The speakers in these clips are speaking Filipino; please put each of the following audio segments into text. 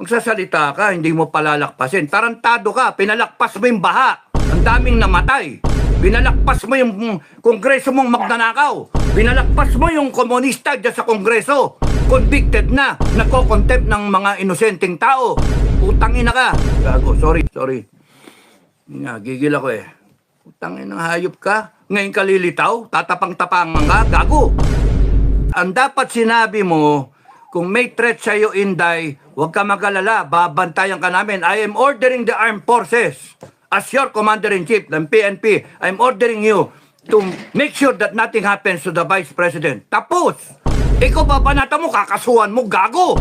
Magsasalita ka, hindi mo palalakpasin. Tarantado ka, pinalakpas mo yung baha. Ang daming namatay. Pinalakpas mo yung kongreso mong magnanakaw. Pinalakpas mo yung komunista dyan sa kongreso. Convicted na, nagko-contempt ng mga inosenteng tao. Utangin na ka. Gago, sorry, sorry. Nga, gigil ako eh. Utangin ng hayop ka. Ngayon ka lilitaw, tatapang-tapangan ka, gago. Ang dapat sinabi mo, kung may threat sa'yo, Inday, huwag ka magalala, babantayan ka namin. I am ordering the armed forces as your commander-in-chief ng PNP. I'm ordering you to make sure that nothing happens to the Vice President. Tapos! Ikaw ba banata mo, kakasuhan mo, gago!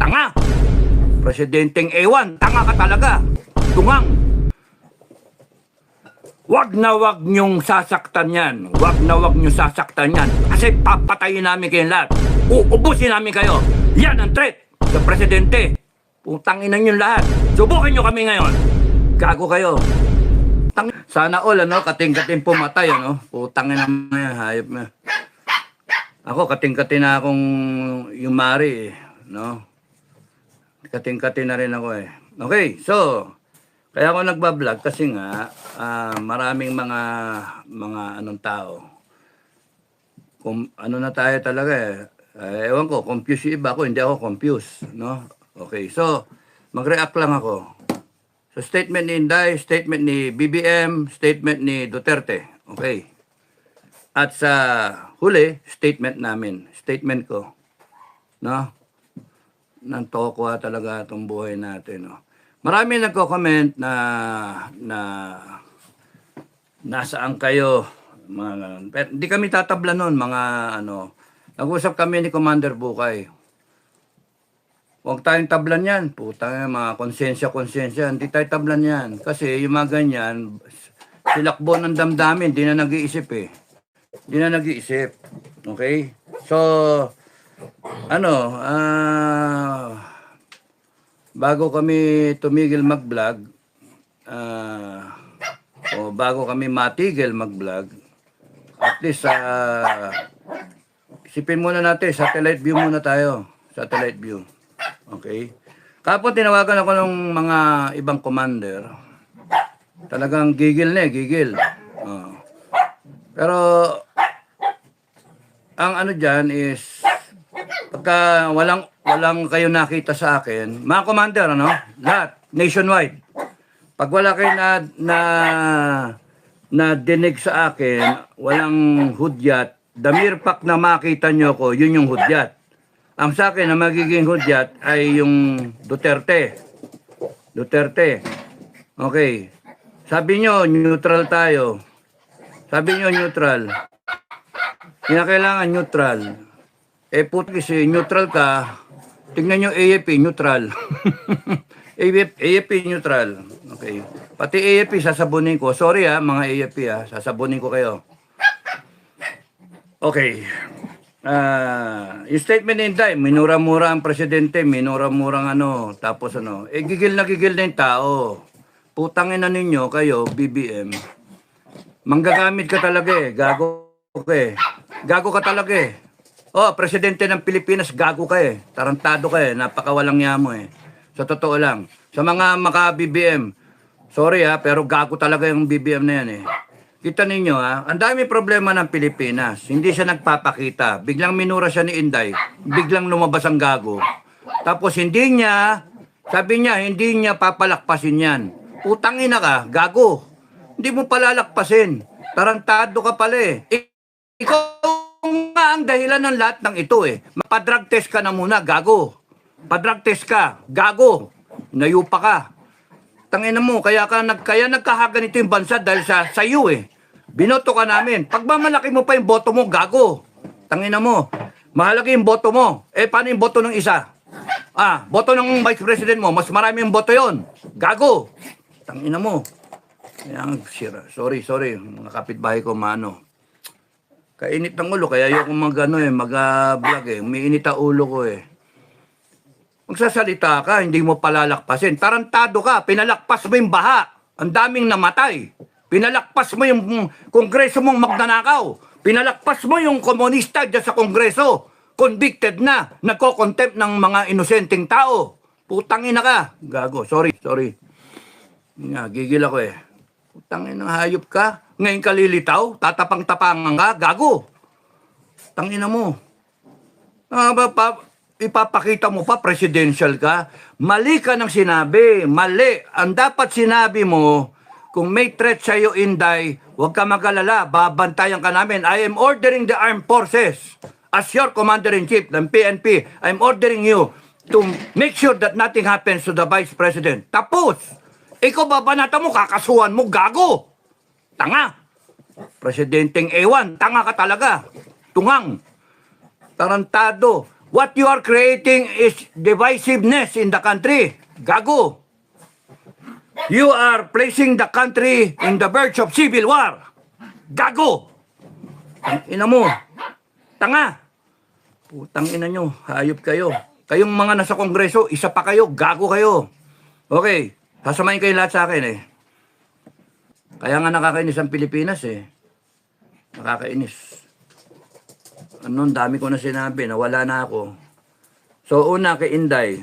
Tanga! Presidenteng ewan, tanga ka talaga. Tungang. Wag na wag niyong sasaktan yan. Wag na wag niyong sasaktan yan. Kasi papatayin namin kayo lahat. Uubusin namin kayo. Yan ang threat sa presidente. Putangin na lahat. Subukin niyo kami ngayon. Gago kayo. Tang Sana all, ano, kating-kating pumatay, ano. Putangin na yan, hayop na. Ako, kating-kating na akong yung mari, eh, no. Kating-kating na rin ako, eh. Okay, so, kaya ako nagbablog kasi nga ah, maraming mga mga anong tao. Kung ano na tayo talaga eh. Eh, ewan ko, confused yung iba ako, hindi ako confused, no? Okay, so mag-react lang ako. So statement ni Inday, statement ni BBM, statement ni Duterte. Okay. At sa huli, statement namin, statement ko. No? Nantokwa talaga itong buhay natin, no? Marami nagko-comment na na nasaan kayo mga hindi kami tatabla noon, mga ano. Nag-usap kami ni Commander Bukay. Huwag tayong tablan yan. Puta mga konsensya, konsensya. Hindi tayo tablan yan. Kasi yung mga ganyan, silakbo ng damdamin, di na nag-iisip eh. Di na nag-iisip. Okay? So, ano, ah, bago kami tumigil mag-vlog, ah, o bago kami matigil mag-vlog, at least, ah, isipin muna natin, satellite view muna tayo. Satellite view. Okay? Kapon tinawagan ako ng mga ibang commander. Talagang gigil na eh, gigil. Oh. Pero, ang ano dyan is, pagka walang, walang kayo nakita sa akin, mga commander, ano? Lahat, nationwide. Pag wala kayo na, na, na dinig sa akin, walang hudyat, the mere fact na makita nyo ko, yun yung hudyat. Ang sa akin na magiging hudyat ay yung Duterte. Duterte. Okay. Sabi nyo, neutral tayo. Sabi nyo, neutral. Kinakailangan neutral. Eh, puti kasi neutral ka, tingnan nyo AFP, neutral. AFP, neutral. Okay. Pati AFP, sasabunin ko. Sorry ha, mga AFP ha, sasabunin ko kayo. Okay. Ah, yung statement ni Inday, minura-mura ang presidente, minura-mura ang ano, tapos ano, eh gigil na gigil na yung tao. Putangin na ninyo kayo, BBM. Manggagamit ka talaga eh, gago ka eh. Gago ka talaga eh. Oh, presidente ng Pilipinas, gago ka eh. Tarantado ka eh, napakawalang yamo eh. Sa totoo lang. Sa mga maka-BBM, sorry ha, pero gago talaga yung BBM na yan eh. Kita ninyo ha, ang dami problema ng Pilipinas. Hindi siya nagpapakita. Biglang minura siya ni Inday. Biglang lumabas ang gago. Tapos hindi niya, sabi niya, hindi niya papalakpasin yan. Putangin na ka, gago. Hindi mo palalakpasin. Tarantado ka pala eh. Ik- Ikaw nga ang dahilan ng lahat ng ito eh. Mapadrug test ka na muna, gago. Padrug test ka, gago. Nayupa ka. Tangina mo, kaya ka nag kaya nagkahaganito yung bansa dahil sa sa iyo eh. Binoto ka namin. Pagmamalaki mo pa yung boto mo, gago. Tangina mo. Mahalaga yung boto mo. Eh, paano yung boto ng isa? Ah, boto ng vice president mo, mas marami yung boto yon. Gago. Tangina mo. Kaya, sira. Sorry, sorry. Mga kapitbahay ko, mano. Kainit ng ulo, kaya ayoko mag, ano, eh, mag-vlog eh. Umiinit ang ulo ko eh. Magsasalita ka, hindi mo palalakpasin. Tarantado ka, pinalakpas mo yung baha. Ang daming namatay. Pinalakpas mo yung kongreso mong magnanakaw. Pinalakpas mo yung komunista dyan sa kongreso. Convicted na, nagko-contempt ng mga inosenteng tao. Putang ina ka. Gago. Sorry, sorry. Nga, gigil ako eh. Putang ina, hayop ka. Ngayon ka lilitaw? Tatapang-tapangan ka? Gago. Tangina mo. Ah, ba, pa, ipapakita mo pa, presidential ka. Mali ka ng sinabi. Mali. Ang dapat sinabi mo, kung may threat sa'yo, Inday, huwag ka magalala. Babantayan ka namin. I am ordering the armed forces. As your commander-in-chief ng PNP, I'm ordering you to make sure that nothing happens to the Vice President. Tapos, ikaw babanata mo, kakasuhan mo, gago. Tanga. Presidenteng ewan, tanga ka talaga. Tungang. Tarantado. What you are creating is divisiveness in the country. Gago. You are placing the country in the verge of civil war. Gago. Ang ina mo. Tanga. Putang ina nyo. Hayop kayo. Kayong mga nasa kongreso, isa pa kayo. Gago kayo. Okay. Sasamahin kayo lahat sa akin eh. Kaya nga nakakainis ang Pilipinas eh. Nakakainis. Ano, dami ko na sinabi, nawala na ako. So, una kay Inday,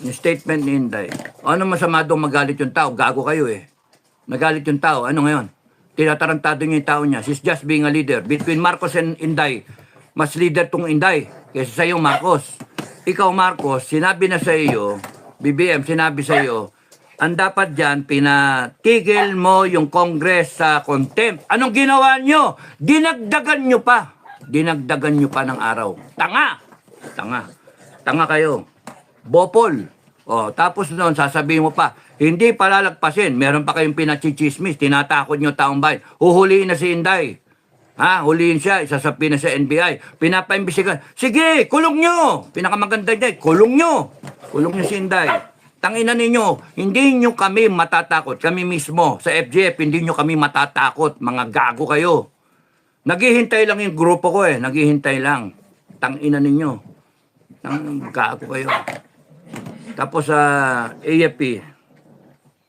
yung statement ni Inday, ano masama doon magalit yung tao? Gago kayo eh. Nagalit yung tao. Ano ngayon? Tinatarantado niya yung tao niya. She's just being a leader. Between Marcos and Inday, mas leader tong Inday kaysa sa iyo, Marcos. Ikaw, Marcos, sinabi na sa iyo, BBM, sinabi sa iyo, ang dapat dyan, pinatigil mo yung Congress sa contempt. Anong ginawa nyo? Dinagdagan nyo pa. Dinagdagan nyo pa ng araw. Tanga! Tanga. Tanga kayo. Bopol. O, tapos noon, sasabihin mo pa, hindi palalagpasin. Meron pa kayong pinachichismis. Tinatakot nyo taong bayan. Huhuliin na si Inday. Ha? Huliin siya. Isasapin na sa NBI. Pinapaimbisigan. Sige, kulong nyo. Pinakamaganda niya, kulong nyo. Kulong nyo si Inday. Tangina ninyo, hindi nyo kami matatakot. Kami mismo, sa FGF, hindi nyo kami matatakot. Mga gago kayo. Naghihintay lang yung grupo ko eh. Naghihintay lang. Tangina ninyo. Tang gago kayo. Tapos sa AFP,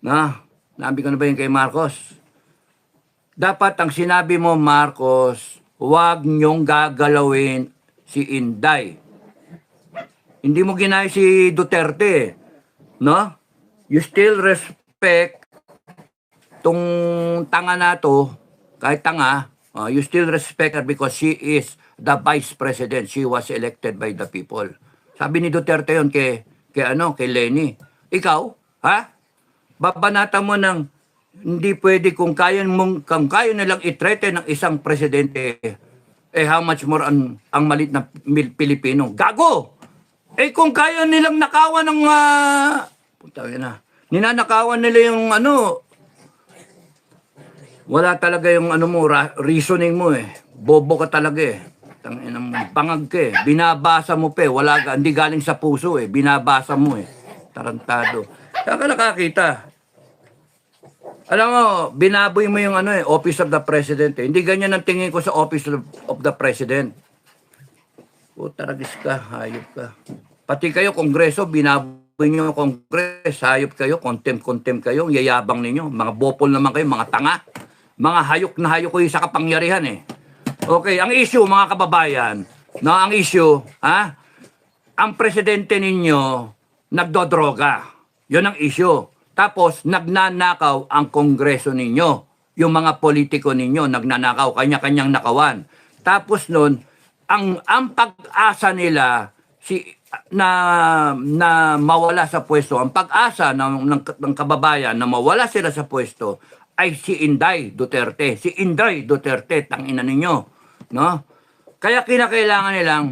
na, nabi ko na ba yun kay Marcos? Dapat ang sinabi mo, Marcos, huwag nyong gagalawin si Inday. Hindi mo ginaya si Duterte. No? You still respect tong tanga na to, kahit tanga, uh, you still respect her because she is the vice president. She was elected by the people. Sabi ni Duterte yon kay, kay ano, kay Lenny. Ikaw, ha? Babanata mo ng hindi pwede kung kaya mong kung kaya nilang i-threaten ng isang presidente eh how much more ang ang malit na Pilipino. Gago! Eh kung kaya nilang nakawan ng uh, puta na. Ninanakawan nila yung ano wala talaga yung ano mo, reasoning mo eh. Bobo ka talaga eh. Tangina mo, bangag ka eh. Binabasa mo pa eh. Wala hindi galing sa puso eh. Binabasa mo eh. Tarantado. Saan ka nakakita? Alam mo, binaboy mo yung ano eh, Office of the President eh. Hindi ganyan ang tingin ko sa Office of, the President. Puta, ragis ka, hayop ka. Pati kayo, Kongreso, binaboy nyo yung Kongres, hayop kayo, contempt-contempt kayo, ang yayabang ninyo. Mga bopol naman kayo, mga tanga. Mga hayok na hayok ko yung sa kapangyarihan eh. Okay, ang issue, mga kababayan, no, ang issue, ha? Ang presidente ninyo, nagdodroga. Yun ang issue. Tapos, nagnanakaw ang kongreso ninyo. Yung mga politiko ninyo, nagnanakaw, kanya-kanyang nakawan. Tapos nun, ang, ang pag-asa nila, si, na, na mawala sa pwesto, ang pag-asa ng, ng, ng kababayan na mawala sila sa pwesto, ay si Inday Duterte. Si Inday Duterte, tangina ninyo. No? Kaya kinakailangan nilang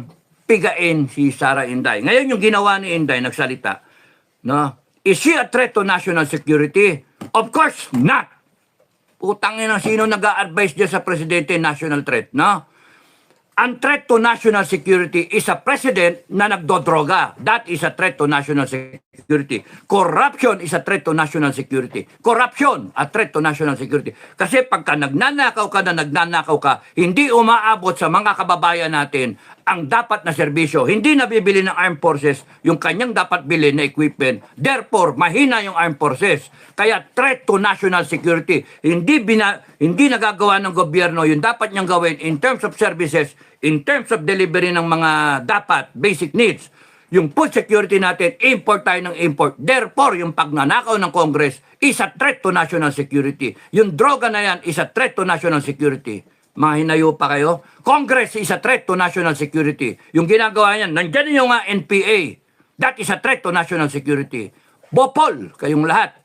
pigain si Sara Inday. Ngayon yung ginawa ni Inday, nagsalita, no? Is she a threat to national security? Of course not. Putang ina, sino nag-a-advise dyan sa presidente national threat, no? Ang threat to national security is a president na nagdodroga. That is a threat to national security. Corruption is a threat to national security. Corruption, a threat to national security. Kasi pagka nagnanakaw ka na nagnanakaw ka, hindi umaabot sa mga kababayan natin ang dapat na serbisyo. Hindi nabibili ng armed forces yung kanyang dapat bilhin na equipment. Therefore, mahina yung armed forces. Kaya threat to national security. Hindi bina, hindi nagagawa ng gobyerno yung dapat niyang gawin in terms of services, in terms of delivery ng mga dapat basic needs. Yung food security natin, import tayo ng import. Therefore, yung pagnanakaw ng Congress is a threat to national security. Yung droga na yan is a threat to national security. Mga hinayo pa kayo? Congress is a threat to national security. Yung ginagawa niyan, nandyan yung nga NPA. That is a threat to national security. Bopol, kayong lahat.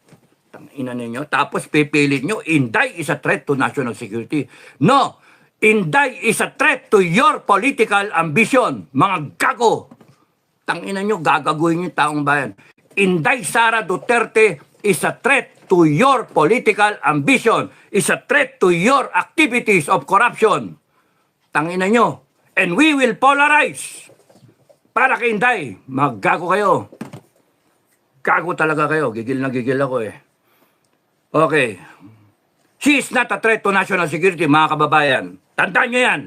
Tangina ninyo. Tapos pipilit nyo, Inday is a threat to national security. No! Inday is a threat to your political ambition. Mga gago! Tangina nyo, gagaguhin yung taong bayan. Inday Sara Duterte is a threat to your political ambition. Is a threat to your activities of corruption. Tangina nyo. And we will polarize. Para kay Inday, maggago kayo. Gago talaga kayo. Gigil na gigil ako eh. Okay. She is not a threat to national security, mga kababayan. Tandaan nyo yan.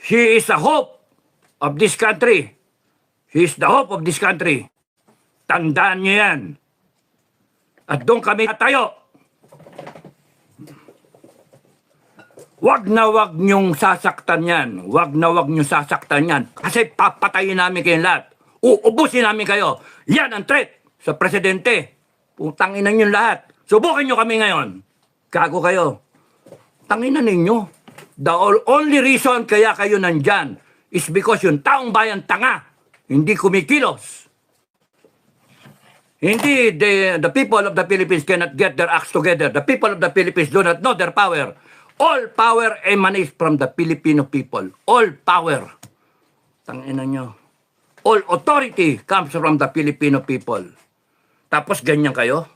She is a hope of this country. She is the hope of this country. Tandaan nyo yan. At doon kami tayo. Wag na wag nyong sasaktan yan. Wag na wag nyong sasaktan yan. Kasi papatayin namin kayong lahat. Uubusin namin kayo. Yan ang threat sa presidente. Putangin na lahat. Subukan nyo kami ngayon. Gago kayo. Tanginan ninyo. The only reason kaya kayo nandyan is because yung taong bayan tanga. Hindi kumikilos. Hindi the, the people of the Philippines cannot get their acts together. The people of the Philippines do not know their power. All power emanates from the Filipino people. All power. Tangina nyo. All authority comes from the Filipino people. Tapos ganyan kayo?